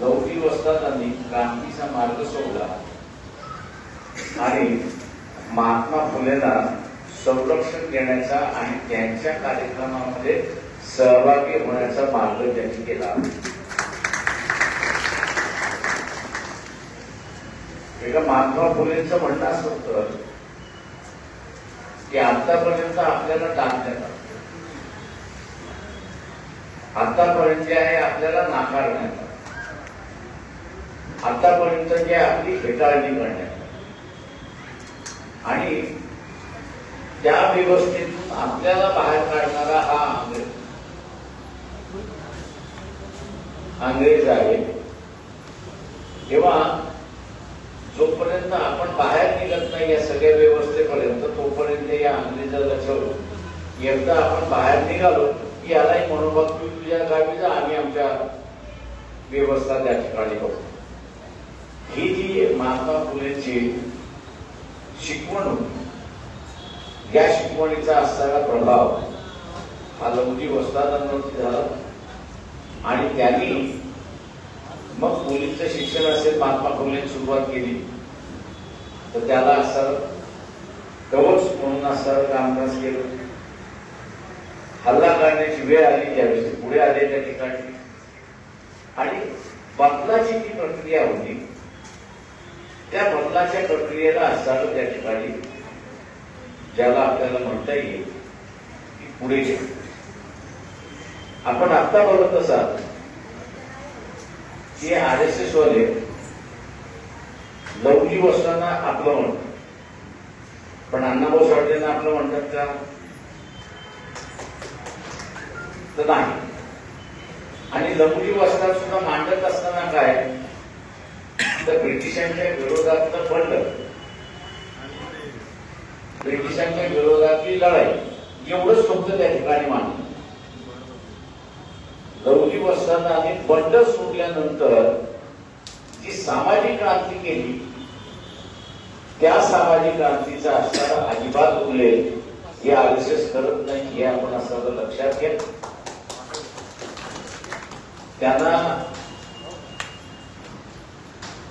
लौकिक त्यांनी क्रांतीचा मार्ग सोडला. आणि महात्मा फुलेला संरक्षण देण्याचा आणि त्यांच्या कार्यक्रमामध्ये सहभागी होण्याचा मार्ग त्यांनी केला. एका महात्मा फुलेंचं म्हणणं असं होतं की आतापर्यंत आपल्याला टाकण्यात आलं. आतापर्यंत जे आहे आपल्याला नाकारण्यात आतापर्यंत जे आपली फेटाळणी करण्यात आणि त्या व्यवस्थेतून आपल्याला बाहेर काढणारा हा अंग्रेज अंग्रेज आहे. तेव्हा जोपर्यंत आपण बाहेर निघत नाही या सगळ्या व्यवस्थेपर्यंत तोपर्यंत या अंग्रेजाला ठेवू एकदा आपण बाहेर निघालो की यालाही म्हणून तुझ्या गावी जा आम्ही आमच्या व्यवस्था त्या ठिकाणी बघू. ही जी महात्मा फुलेची शिकवण होती या शिकवणीचा असणारा प्रभाव हा लवजी वस्तादांवरती झाला. आणि त्यांनी मग मुलींचं शिक्षण असेल महात्मा फुले सुरुवात केली तर त्याला असं कवच म्हणून असं कामकाज केलं. हल्ला करण्याची वेळ आली त्यावेळेस पुढे आले त्या ठिकाणी. आणि बदलाची जी प्रक्रिया होती त्या बदलाच्या प्रक्रियेला असावं त्या ठिकाणी ज्याला आपल्याला म्हणता येईल की पुढे आपण आता बोलत असाल की आर एस एस वाले लवली वस्ताना आपलं म्हणतात. पण अण्णाभाऊ साठेंना आपलं म्हणतात का? तर नाही. आणि लवली वस्तात सुद्धा मांडत असताना काय? तर ब्रिटिशांच्या विरोधातलं पडलं ब्रिटिशांच्या विरोधातली लढाई. एवढंच फक्त त्या ठिकाणी मानलं लवली वस्तादाने बंड सोडल्यानंतर जी सामाजिक क्रांती केली त्या सामाजिक क्रांतीचा असणारा अजिबात उल्लेख हे आर करत नाही हे आपण असं लक्षात घ्या. त्यांना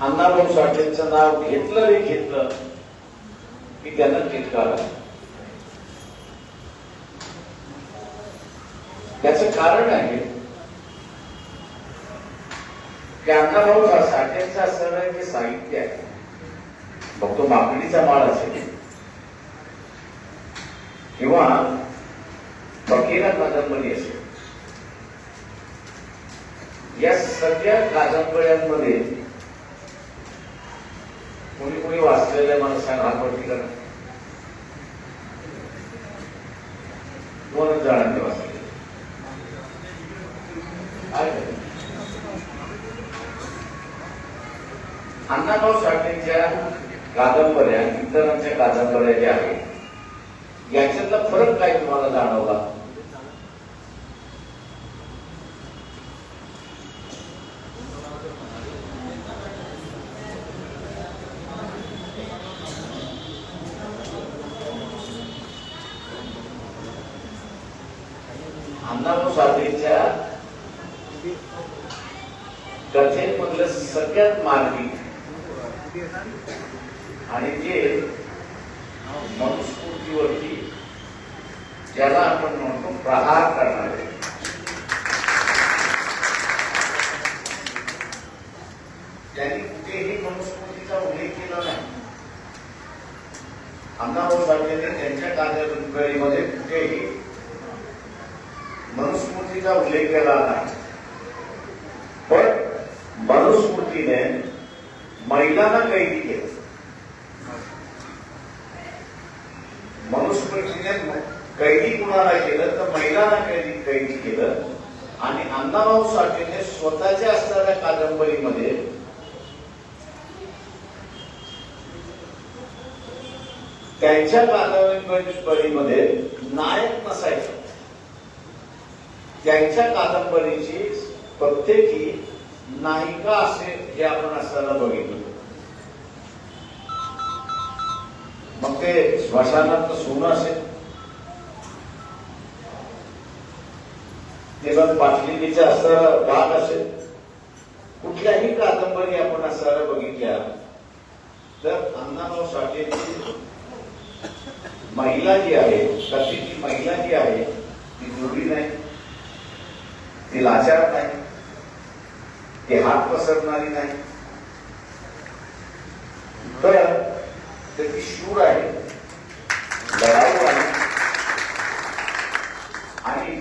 अण्णाभाऊ साठेंचं नाव घेतलं रे घेतलं. की त्यांना तिटकारा त्याच कारण आहे की अण्णाभाऊ साठेंचं असणारं जे साहित्य आहे. मग तो माकडीचा माळ असेल. किंवा बकेरा कादंबरी असेल. या सगळ्या कादंबऱ्यांमध्ये कोणी कोणी वाचलेल्या मला सांग हातवरती करा दोनच जणांनी वाचले. अण्णाभाऊ साठेंच्या कादंबऱ्या इतरांच्या कादंबऱ्या ज्या आहेत याच्यातला फरक काय तुम्हाला जाणवला अण्णाभाऊ साठेंच्या कथेमधलं सगळ्यात मार्मिक आणि जे मनुस्मृतीवरती ज्याला आपण म्हणतो प्रहार करणारे त्यांनी कुठेही मनुस्मृतीचा उल्लेख केला नाही अण्णाभाऊ साठेने त्यांच्या कादंबरीमध्ये कुठेही मनुस्मृतीचा उल्लेख केला नाही पण मनुस्मृतीने महिलांना कैदी केलं. मनुस्मृतीने कैदी कुणाला केलं तर महिलांना कैदी कैदी केलं. आणि अण्णाभाऊ साठेने स्वतःच्या असणाऱ्या कादंबरीमध्ये त्यांच्या कादंबरीमध्ये नायक नसायचा. त्यांच्या कादंबरीची प्रत्येकी नायिका असेल हे आपण असताना बघितलं. मग ते स्मशानात सोनं असेल. ते मग पाटलिनीचा असणारा भाग असेल. कुठल्याही कादंबरी आपण असायला बघितल्या तर अण्णाभाऊ साठेची महिला जी आहे कथेची महिला जी आहे ती जोडी नाही. ती लाचार नाही. ती हात पसरणारी नाही. तर ती शूर आहे लढाऊ आहे. आणि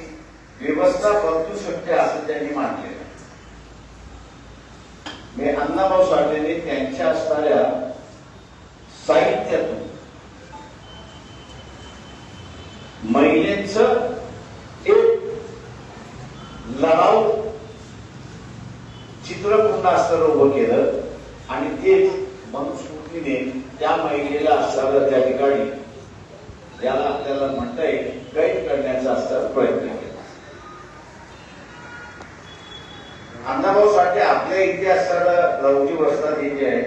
व्यवस्था बदलू शकते असं त्यांनी मानलेलं मी अण्णाभाऊ साठेने त्यांच्या असणाऱ्या साहित्यातून महिलेच एक लढाऊ चित्र पूर्ण असताना उभं केलं आणि तेच मनुस्मृतीने त्या महिलेला असताना त्या ठिकाणी ज्याला आपल्याला म्हणता येईल कैद करण्याचा असता प्रयत्न केला. अण्णाभाऊ साठे आपल्या इथे असताना रवजी वस्तात हे जे आहे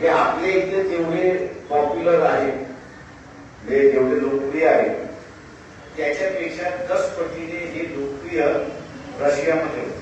हे आपल्या इथे जेवढे पॉप्युलर आहेत जे जेवढे लोकप्रिय आहेत त्याच्यापेक्षा दस पटीने हे लोकप्रिय रशियामध्ये होते.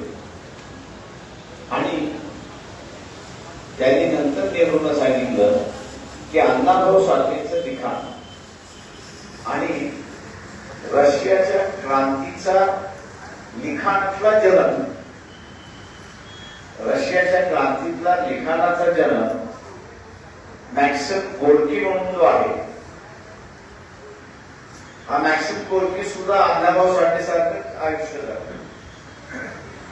की अण्णाभाऊ साठेचं लिखाण आणि रशियाच्या क्रांतीचा लिखाणातला जन्म रशियाच्या क्रांतीतला लिखाणाचा जन्म मॅक्सिम गोडकी म्हणून जो आहे हा मॅक्सिम गोडकी सुद्धा अण्णाभाऊ साठे सारखं आयुष्य जगला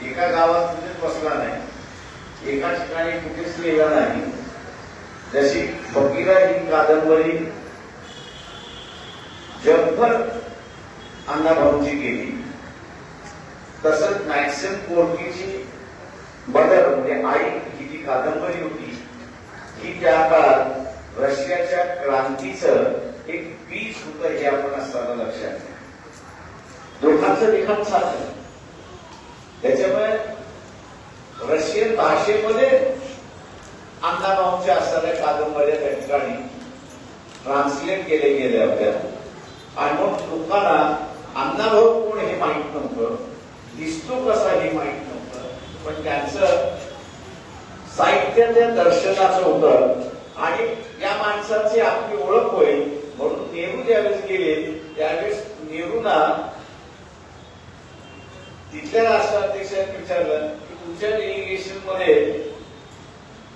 एका गावात कुठेच बसला नाही एका ठिकाणी कुठेच लिहिला नाही जशी फकीरा ही कादंबरी जगभर अण्णाभाऊंची गेली तसंच मॅक्सिम कोर्कीची बदल म्हणजे आई ही जी कादंबरी होती ही त्या काळात रशियाच्या क्रांतीचं एक बीज होत हे आपण असताना लक्षात घ्या. दोघांचं लिखाण सारखं त्याच्यामुळे रशियन भाषेमध्ये अण्णाभाऊंच्या असणाऱ्या कादंबऱ्या त्या ठिकाणी ट्रान्सलेट केले गेले होत्या. आणि मग लोकांना अण्णाभाऊ कोण हे माहीत नव्हतं दिसतो कसा हे माहीत नव्हतं पण त्यांचं साहित्य त्या दर्शनाचं होतं आणि या माणसाची आपली ओळख होईल म्हणून नेहरू ज्यावेळेस गेले त्यावेळेस नेहरूना तिथल्या राष्ट्राध्यक्षांनी विचारलं की तुमच्या डेलिगेशनमध्ये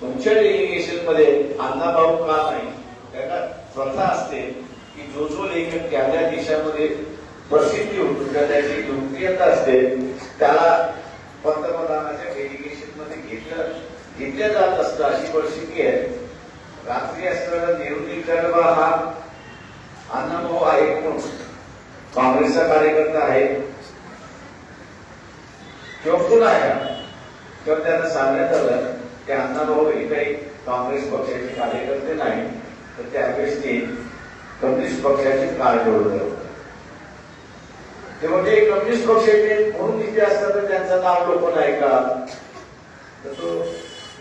तुमच्या डेलिगेशनमध्ये अण्णाभाऊ का नाही? त्याला प्रथा असते की जो जो लेखक त्या त्या देशामध्ये प्रसिद्धी होतो त्या त्याची लोकप्रियता असते त्याला पंतप्रधान घेतल्या जात असतं अशी परिस्थिती आहे. रात्री असताना नेहरू विचारलं हा अण्णाभाऊ आहे कोण काँग्रेसचा कार्यकर्ता आहे. किंवा कोण आहे किंवा त्यांना सांगण्यात आलं, की अण्णाभाऊ हे काही काँग्रेस पक्षाचे कार्यकर्ते नाही, तर त्यावेळेस ते कम्युनिस्ट पक्षाचे कार्ड होतं ते म्हणजे कम्युनिस्ट पक्षाचे म्हणून तिथे असतात त्यांचं नाव लोक नाही का? तर तो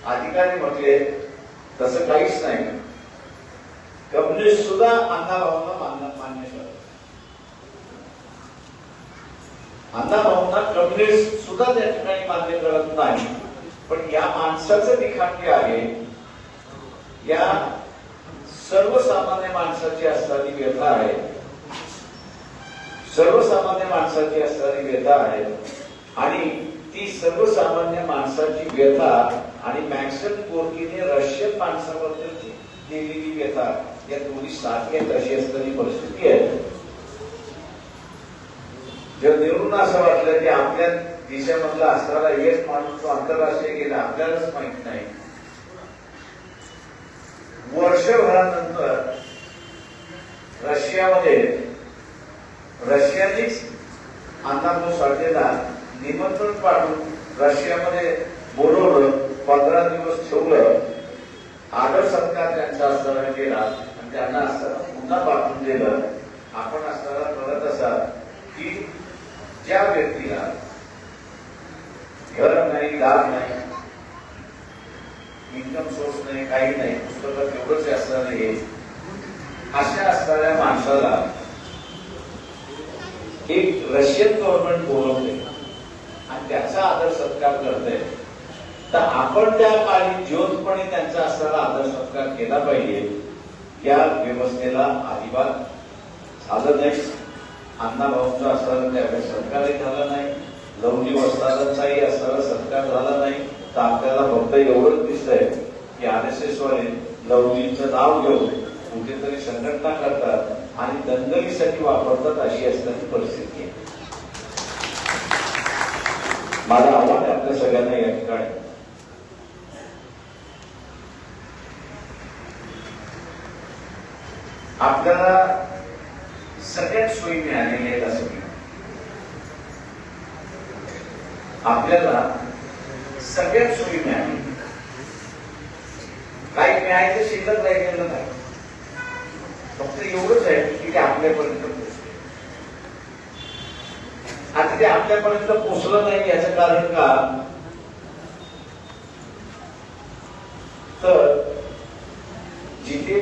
अधिकारी म्हटले तसं काहीच नाही. कम्युनिस्ट सुद्धा अण्णाभाऊंना मान्य मान्य करतात अण्णाभाऊंना कम्युनिस्ट सुद्धा त्या ठिकाणी मान्य करत नाही. पण या माणसाचं लिखाण जे आहे या सर्वसामान्य माणसाची असणारी व्यथा आहे. सर्वसामान्य माणसाची असणारी व्यथा आहे. आणि ती सर्वसामान्य माणसाची व्यथा आणि मॅक्सन कोर्कीने रशियन माणसाबद्दल दिलेली व्यथा या दोन्ही सारखी आहेत अशी असणारी परिस्थिती आहे. जर नेहरूंना असं वाटलं की आपल्या देशामधला असणारा एक माणूस तो आंतरराष्ट्रीय गेला आपल्यालाच माहीत नाही. वर्षभरानंतर रशियामध्ये रशियानीच अण्णाभाऊ साठेला निमंत्रण पाठवून रशियामध्ये बोलवलं पंधरा दिवस ठेवलं आदर सत्कार त्यांचा असताना केला आणि त्यांना असताना पुन्हा पाठवून दिलं. आपण असताना म्हणत असाल की ज्या व्यक्तीला घर नाही लाभ नाही इन्कम सोर्स नाही काही नाही पुस्तकात एवढंच असणार हे अशा असणाऱ्या माणसाला एक रशियन गव्हर्नमेंट बोलवते आणि त्याचा आदर सत्कार करते तर आपण त्या काळी ज्योतपणे त्यांचा असणारा आदर सत्कार केला पाहिजे. या व्यवस्थेला अजिबात झालं नाही. अण्णाभाऊंचा असणारा त्यावेळेस सत्कारही झाला नाही. लवली वस्तादांचाही असणारा सत्कार झाला नाही. तर आपल्याला फक्त एवढंच दिसतंय की आर एस एस वाले लवजींचं नाव घेऊन कुठेतरी संघटना करतात आणि दंगलीसाठी वापरतात अशी असणारी परिस्थिती आहे. माझं आव्हान आहे आपल्या सगळ्यांना या ठिकाणी. आपल्याला सगळ्यात सोयी मिळालेली आहेत असं मी आपल्याला सगळ्यात सोयी मिळाली. काही मिळायचं शिल्लक राहिलेलं नाही. फक्त एवढंच आहे की ते आपल्यापर्यंत पोहोचले. आता ते आपल्यापर्यंत पोचलं नाही याचं कारण का तर जिथे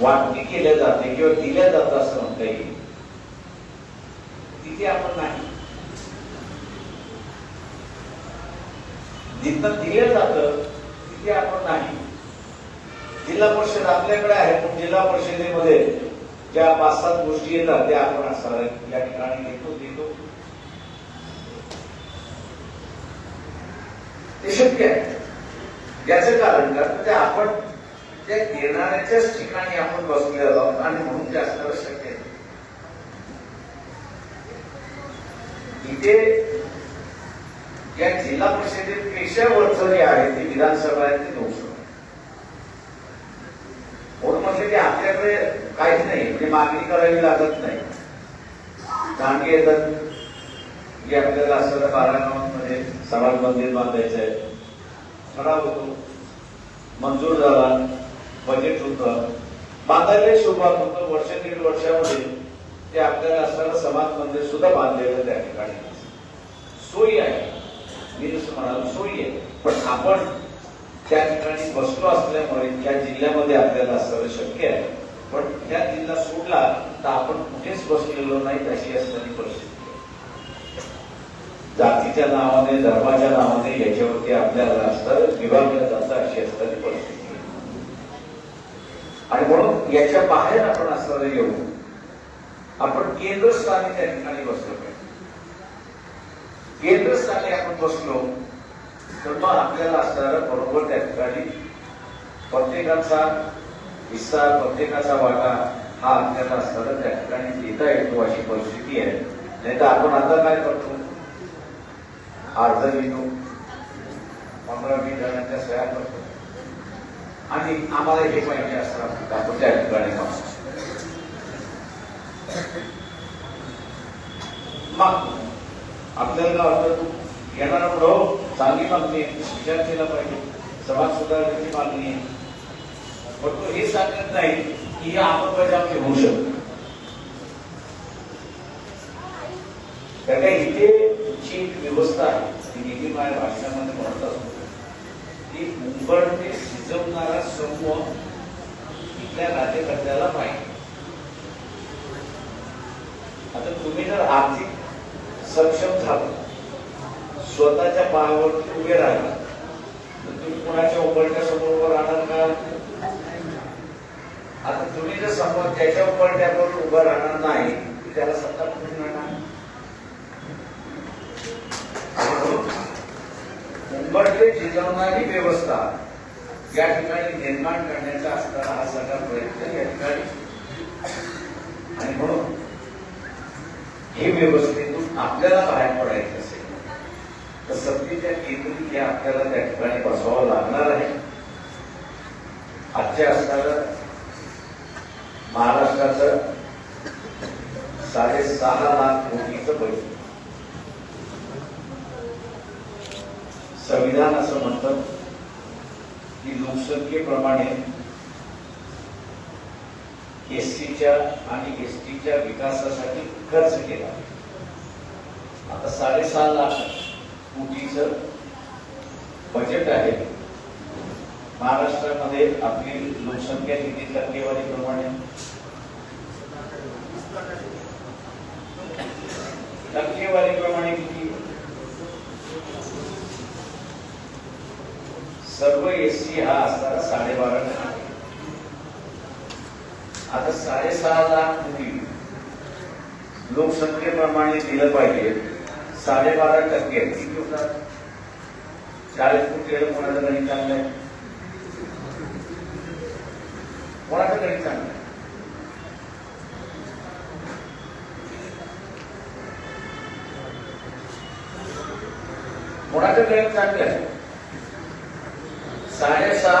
वाटणी केल्या जाते किंवा दिल्या जातात असं म्हणता येईल. तिथे आपण नाही. जिथं दिलं जातं तिथे आपण नाही. जिल्हा परिषद आपल्याकडे आहे पण जिल्हा परिषदेमध्ये ज्या पाच सात गोष्टी येतात त्या आपण असणार या ठिकाणी देतो देतो ते शक्य आहे. याचं कारण कारण तर ते आपण त्या देणाऱ्याच्याच ठिकाणी आपण बसलेलो आहोत आणि म्हणून ते असणारं शक्य इथे या जिल्हा परिषदेपेक्षा वरचं जे आहे ते विधानसभा आहे ते लोकसभा म्हणून म्हटलं की आपल्याकडे काहीच नाही म्हणजे मागणी करावी लागत नाही. दांडगे येतात. की आपल्याला असलेल्या बारा गावांमध्ये समाज मंदिर बांधायचं आहे. ठराव होतो. मंजूर झाला. बजेट होतं. बांधायला शोभात होतं. वर्ष दीड वर्षामध्ये ते आपल्याला असणारं समाज मंदिर सुद्धा बांधलेलं त्या ठिकाणी. सोयी आहे. मी जसं म्हणालो सोयी आहे. पण आपण त्या ठिकाणी बसलो असल्यामुळे त्या जिल्ह्यामध्ये आपल्याला असणं शक्य आहे. पण त्या जिल्हा सोडला तर आपण कुठेच बसलेलो नाही अशी असणारी परिस्थिती जातीच्या नावाने धर्माच्या नावाने याच्यावरती आपल्याला असतं विभागल्या जातं अशी असणारी परिस्थिती आणि म्हणून याच्या बाहेर आपण असणारं येऊ. आपण केंद्रस्थानी त्या ठिकाणी बसलो पाहिजे. केंद्रस्थानी आपण बसलो तर मग आपल्याला असणार बरोबर त्या ठिकाणी प्रत्येकाचा हिस्सा प्रत्येकाचा वाटा हा आपल्याला असणारा त्या ठिकाणी देता येतो अशी परिस्थिती आहे. नाही तर आपण आता काय करतो? अर्ज घेतो पंधरा वीस जणांच्या सह्या करतो आणि आम्हाला हे पाहिजे असं आपण त्या ठिकाणी. मग आपल्याला काय वाटतं तू येणारा पुढं चांगली मागणी आहे. विचार केला पाहिजे. समाज सुधारण्याची मागणी आहे. पण तो हे सांगत नाही की ही अंमलबजावणी होऊ शकते त्या काय इथे जी व्यवस्था आहे. ती नेहमी माझ्या भाषणामध्ये म्हणत असतो. ती उंबरते शिजवणारा समूह इथल्या राज्यकर्त्याला पाहिजे. आता तुम्ही जर आर्थिक सक्षम झाला स्वतःच्या पायावरती उभे राहिला तर तुम्ही कुणाच्या उंबरट्या समोर उभं राहणार का? आता तुम्ही जर समोर त्याच्या उंबरट्यावर उभं राहणार नाही त्याला सत्ता कुठून मिळणार? उंबरटे झिजवणारी व्यवस्था या ठिकाणी निर्माण करण्याचा असणारा हा सगळा प्रयत्न या ठिकाणी. आणि म्हणून हे व्यवस्थेतून आपल्याला बाहेर पडायचं असेल तर सत्तेच्या केंद्रित हे आपल्याला त्या ठिकाणी बसवावं लागणार आहे. आजच्या असणारं महाराष्ट्राचं साडेसहा लाख कोटीचं बजेट संविधान असं म्हणतं की लोकसंख्येप्रमाणे एससीच्या आणि एस टीच्या विकासासाठी खर्च केला. आता साडेसहा लाख कोटीच बजेट आहे. महाराष्ट्रामध्ये आपली लोकसंख्या किती टक्केवारीप्रमाणे? टक्केवारीप्रमाणे सर्व एससी हा असताना साडेबारा टक्के आता साडेसहा लाख कोटी लोकसंख्येप्रमाणे दिलं पाहिजे. साडेबारा टक्के. किती आहे, कोणाचं गणित कोणाचं गणित आहे? कोणाचं गणित चांगलं आहे साडेसहा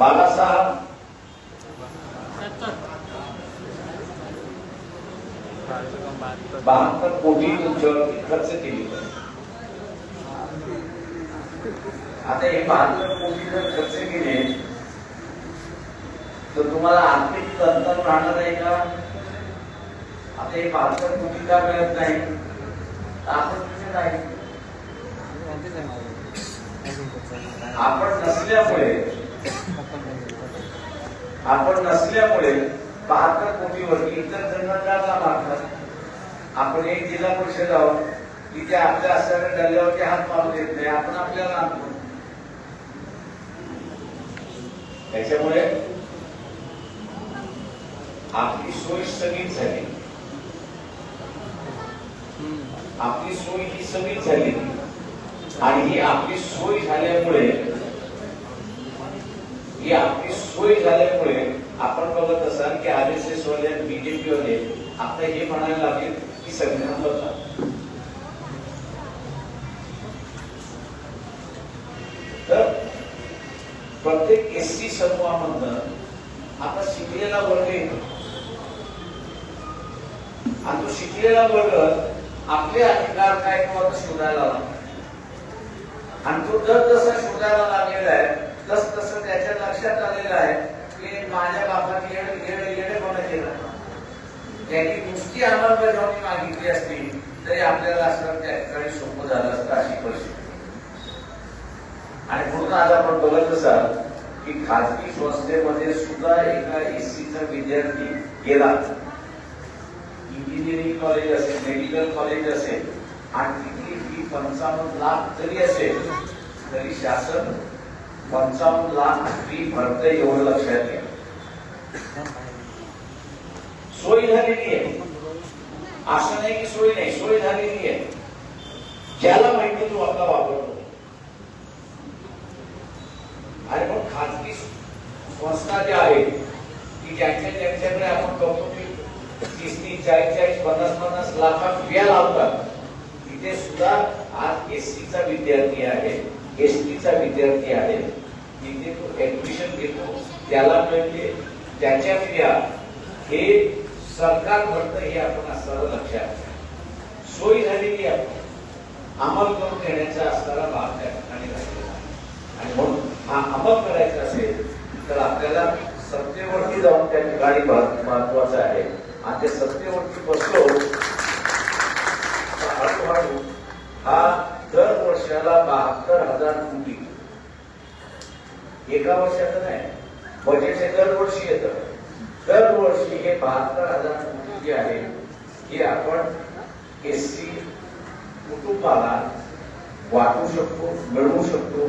बालासाहेब बहात्तर कोटी खर्च केली. आता हे बहात्तर कोटी जर खर्च केले तर तुम्हाला आर्थिक तंत्र राहणार आहे का? आता हे बहात्तर कोटी का मिळत नाही? आपण नसल्यामुळे आपण नसल्यामुळे बहात्तर कोटीवरती इतर जणांना का मारतात आपण एक जिल्हा परिषद आहोत तिथे आपल्या असणाऱ्या डल्ल्यावरती हात मारू देत नाही आपण आपल्याला आणतो त्याच्यामुळे आपली सोय स्थगित झाली. आपली सोय ही स्थगित झाली. आणि ही आपली सोय झाल्यामुळे ही आपली सोय झाल्यामुळे आपण बघत असाल की आर एस एस वाले बीजेपी वाले आता हे म्हणायला लागले की संविधान बदला तर प्रत्येक एस सी समूहामधन आता शिकलेला वर्ग येतो आणि तो शिकलेला वर्ग आपले अधिकार काय किंवा शोधायला लागला. आणि तो जर जसा शोधायला लागलेला आहे तस तसं त्याच्या लक्षात आलेलं तरी आपल्याला असं त्या आज आपण बघत असाल की खाजगी संस्थेमध्ये सुद्धा विद्यार्थी गेला. इंजिनिअरिंग कॉलेज मेडिकल कॉलेज असेल लाख जरी तरी शासन पंचावन्न लाख फी भरते एवढं लक्षात घ्या. सोय झालेली आहे. असं नाही की सोय नाही सोय झालेली आहे. ज्याला माहिती तो आपला वापरतो. आणि मग खाजगी संस्था ज्या आहेत की ज्यांच्या ज्यांच्याकडे आपण बघतो की तीस तीस चाळीस चाळीस पन्नास पन्नास लाखात बिया लावतात तिथे सुद्धा आज एस चा विद्यार्थी आहे एस टीचा विद्यार्थी आहे. तिथे तो ऍडमिशन घेतो त्याला मिळते. त्याच्या फिया हे सरकार भरतं हे आपण असताना लक्षात घ्या. सोयी झालेली आपण अंमल करून घेण्याचा असणारा भाग त्या ठिकाणी राहिलेला आणि म्हणून हा अंमल करायचा असेल तर आपल्याला सत्तेवरती जाऊन त्या ठिकाणी महत्वाचं आहे. आणि ते सत्तेवरती बसलो हा दर वर्षाला बहात्तर हजार कोटी एका वर्षाचं नाही. बजेट हे दरवर्षी येतं. दरवर्षी हे बहात्तर हजार कोटी जे आहे हे आपण एस सी कुटुंबाला वाटू शकतो मिळवू शकतो.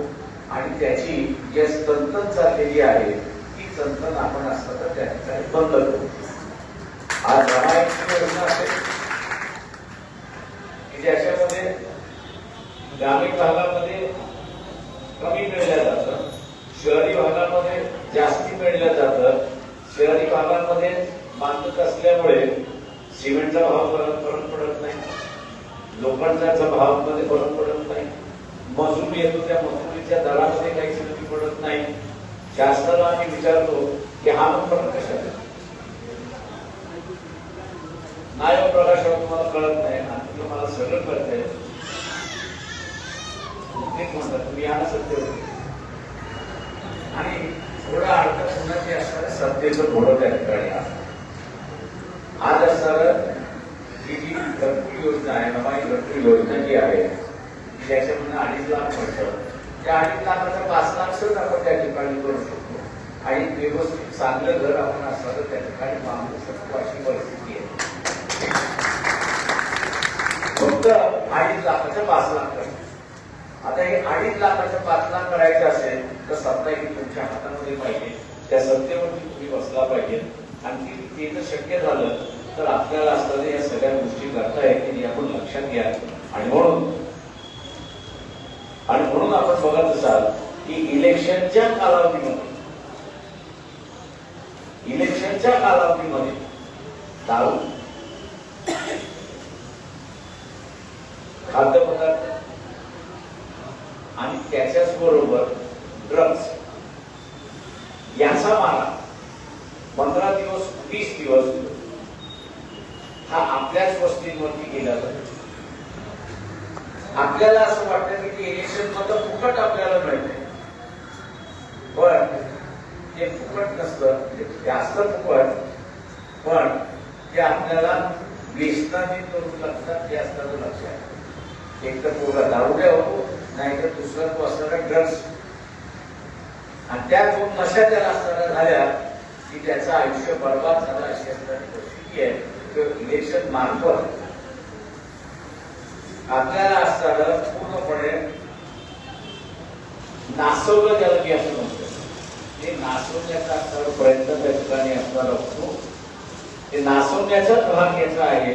आणि त्याची जी संतन चाललेली आहे ती संतन आपण असतं तर त्या ठिकाणी बंद करू. आज रमायची योजना असेल की ज्याच्यामध्ये ग्रामीण भागामध्ये कमी मिळल्या जातं. शहरी भागामध्ये जास्ती मिळलं जातं. शहरी भागामध्ये बांधत असल्यामुळे सिमेंटचा भाव फरक पडत नाही. लोखंडाचा भावामध्ये फरक पडत नाही. मजूर येतो त्या मजुरीच्या दरामध्ये काही कमी पडत नाही. शासनाला आम्ही विचारतो की हा मग फरक कशाला नाही हो, प्रकाशावर तुम्हाला कळत नाही. आणि तुम्हाला मला सगळं कळत आहे म्हणतात तुम्ही या ना सत्तेवर आणि थोडा अडचण जे असणार सत्तेचं थोडं त्या ठिकाणी आज असणार ही जी घरकुल योजना आहे नवाई घरकुल योजना जी आहे की ज्याच्यामधून अडीच लाख पडतं त्या अडीच लाखाचा पाच लाख सुद्धा आपण त्या ठिकाणी करू शकतो. आणि व्यवस्थित चांगलं घर आपण असणार त्या ठिकाणी बांधू शकतो अशी परिस्थिती आहे. फक्त अडीच लाखाचं पाच लाख आता हे अडीच लाखाच्या पाच लाख करायचं असेल तर सत्ता ही तुमच्या हातामध्ये पाहिजे. त्या सत्तेवरती तुम्ही बसला पाहिजे. आणि ते जर शक्य झालं तर आपल्याला असताना या सगळ्या गोष्टी करता येतील आपण लक्षात घ्या. आणि म्हणून आणि म्हणून आपण बघत असाल की इलेक्शनच्या कालावधीमध्ये इलेक्शनच्या कालावधीमध्ये दारू खाद्यपदार्थ आणि त्याच्याच बरोबर ड्रग्स याचा मारा पंधरा दिवस वीस दिवस हा आपल्याच वस्तींवरती गेला जातो. आपल्याला असं वाटतं की इलेक्शन मधलं फुकट आपल्याला मिळते पण ते फुकट नसतं ते जास्त फुकट पण ते आपल्याला व्यसनाने करून लागतात ते असतं लक्षात एक तर पोरगा दारुड्या होतो नाहीतर दुसरं दुसरा तो असणारा ड्रग्स आणि त्या खूप नशा त्याला असताना झाल्या की त्याचं आयुष्य बर्बाद झालं अशी असणारी परिस्थिती आहे. तर इलेक्शन मार्फत आपल्याला असताना पूर्णपणे नासवलं त्याला की असं म्हणतो. ते नासवण्याचा असणारा प्रयत्न त्या ठिकाणी असणार असतो. ते नासवण्याचाच भाग याचा आहे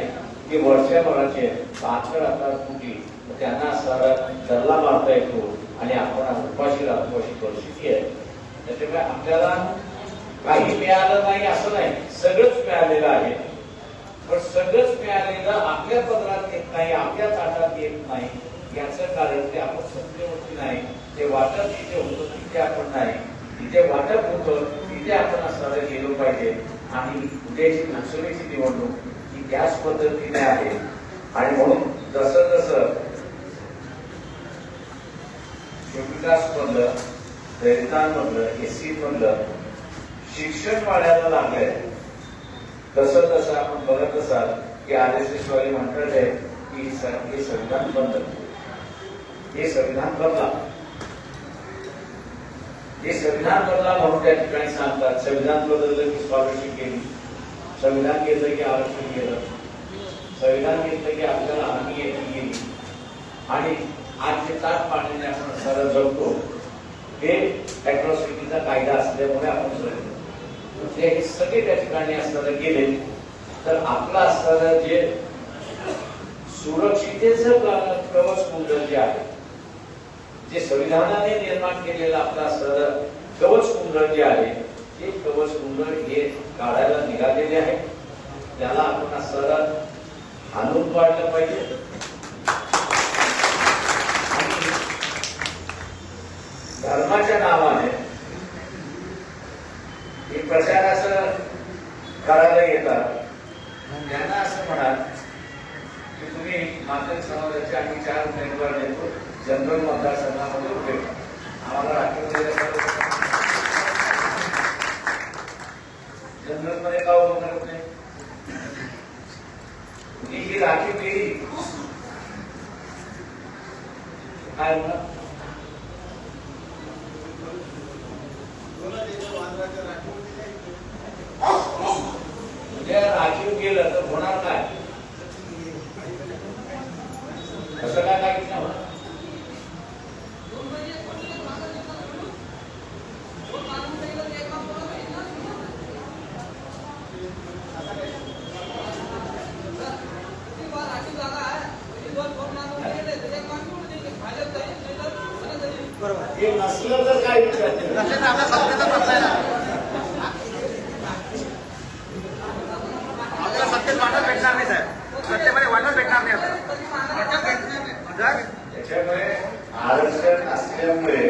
की वर्षभराचे बहात्तर आता तुटी त्यांना असणारा धरला मारता येतो आणि आपण उपाशी राहतो अशी परिस्थिती आहे. त्याच्यामुळे आपल्याला काही मिळालं नाही असं नाही. सगळंच मिळालेलं आहे. पण सगळंच मिळालेलं आपल्या पदरात येत नाही आपल्या ताटात येत नाही. याचं कारण ते आपण होती नाही. ते वाटप जिथे होतं तिथे आपण नाही. तिथे वाटप होतं तिथे आपण असणारं गेलो पाहिजे. आणि उद्याची लोकसभेची निवडणूक ही त्याच पद्धतीने आहे. आणि म्हणून जसं जसं विकास मधलं दैतान मधलं एसी मधलं शिक्षण वाढायला लागलंय. तसं तसं आपण बघत असाल की आर एस एस वाले म्हणतात आहे की हे संविधान बंद हे संविधान बदला. हे संविधान बदला म्हणून त्या ठिकाणी सांगतात संविधान बदललं की स्कॉलरशिप गेली संविधान घेतलं की आरक्षण गेलं संविधान घेतलं की आपल्याला हमी गेली आणि आठ ते ताट पाण्याने आपण सरळ जगतो हे अॅट्रॉसिटीचा कायदा असल्यामुळे आपण जगतो. ते हे सगळे त्या ठिकाणी असताना गेले तर आपलं असताना जे सुरक्षितेचं कवच कुंडल जे आहे जे संविधानाने निर्माण केलेलं आपलं असताना कवच कुंडल जे आहे ते कवच कुंडल हे काढायला निघालेले आहे. त्याला आपण असताना आणून पाडलं पाहिजे. धर्माच्या नावाने हे प्रचार असं करायला येतात. त्यांना असं म्हणाल की तुम्ही मातक समाजाचे आम्ही चार उमेदवार देतो जनरल मतदारसंघामध्ये उभे आम्हाला राखीव जनरलमध्ये का उभं करत नाही? ही राखी केली काय म्हणा उद्या राखीव केलं तर होणार काय असं हे नसलं तर काय विचार नसेल तर आपल्या सत्तेचा प्रश्न आहे ना आपल्याला सत्तेत वाटत भेटणार नाही साहेब सत्तेमध्ये वाटत भेटणार नाही आपल्याला वाटत भेटणार नाही जर त्याच्यामुळे आरक्षण असल्यामुळे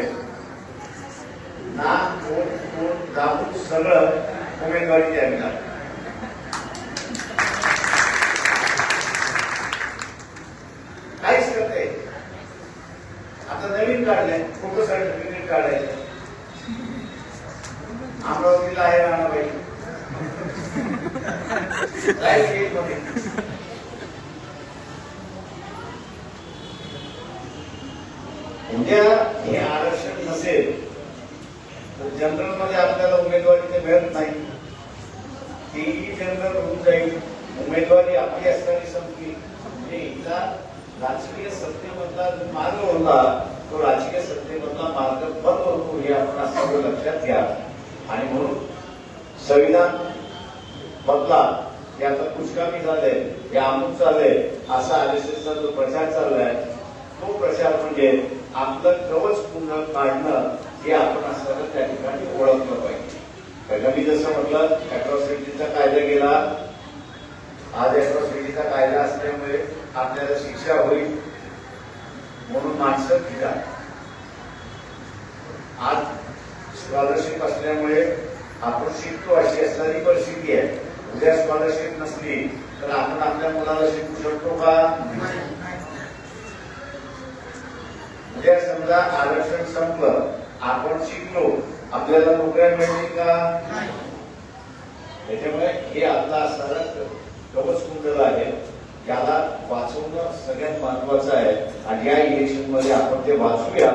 ना कोण दाबून सगळं उमेदवारी द्यावी लागते काहीच करते आता नवीन काढलंय फोटो सर्टिफिकेट काढायचं अमरावतीला आहे राणाबाई काय केस मध्ये उद्या हे आरक्षण नसेल तर जनरलमध्ये आपल्याला उमेदवारी ते मिळत नाही तेही जनरल होऊन जाईल उमेदवारी आपली असताना संपली म्हणजे इथला राजकीय सत्तेमधला जो मार्ग होता तो राजकीय सत्तेमधला मार्ग बंद होतो हे आपण असं लक्षात घ्या आणि म्हणून संविधान बदला हे आता पुष्कामी झालंय हे अमुक चाललंय असा आरएसएसचा जो प्रचार चाललाय तो प्रचार म्हणजे आपलं कवच पुन्हा काढणं हे आपण असताना त्या ठिकाणी ओळखलं पाहिजे. पहिला मी जसं म्हटलं अॅट्रॉसिटीचा कायदा गेला. आज अॅट्रॉसिटीचा कायदा असल्यामुळे आपल्याला शिक्षा होईल म्हणून माणसं ठिकाण आज स्कॉलरशिप असल्यामुळे आपण शिकतो अशी असणारी परिस्थिती आहे. उद्या स्कॉलरशिप नसली तर आपण आपल्या मुलाला शिकू शकतो का? म्हणजे समजा आरक्षण संपलं आपण शिकलो आपल्याला नोकऱ्या मिळतील का? त्याच्यामुळे हे आपला असणारा कवच कुंडल आहे. याला वाचवणं सगळ्यात महत्वाचं आहे. आणि या इलेक्शनमध्ये आपण ते वाचूया.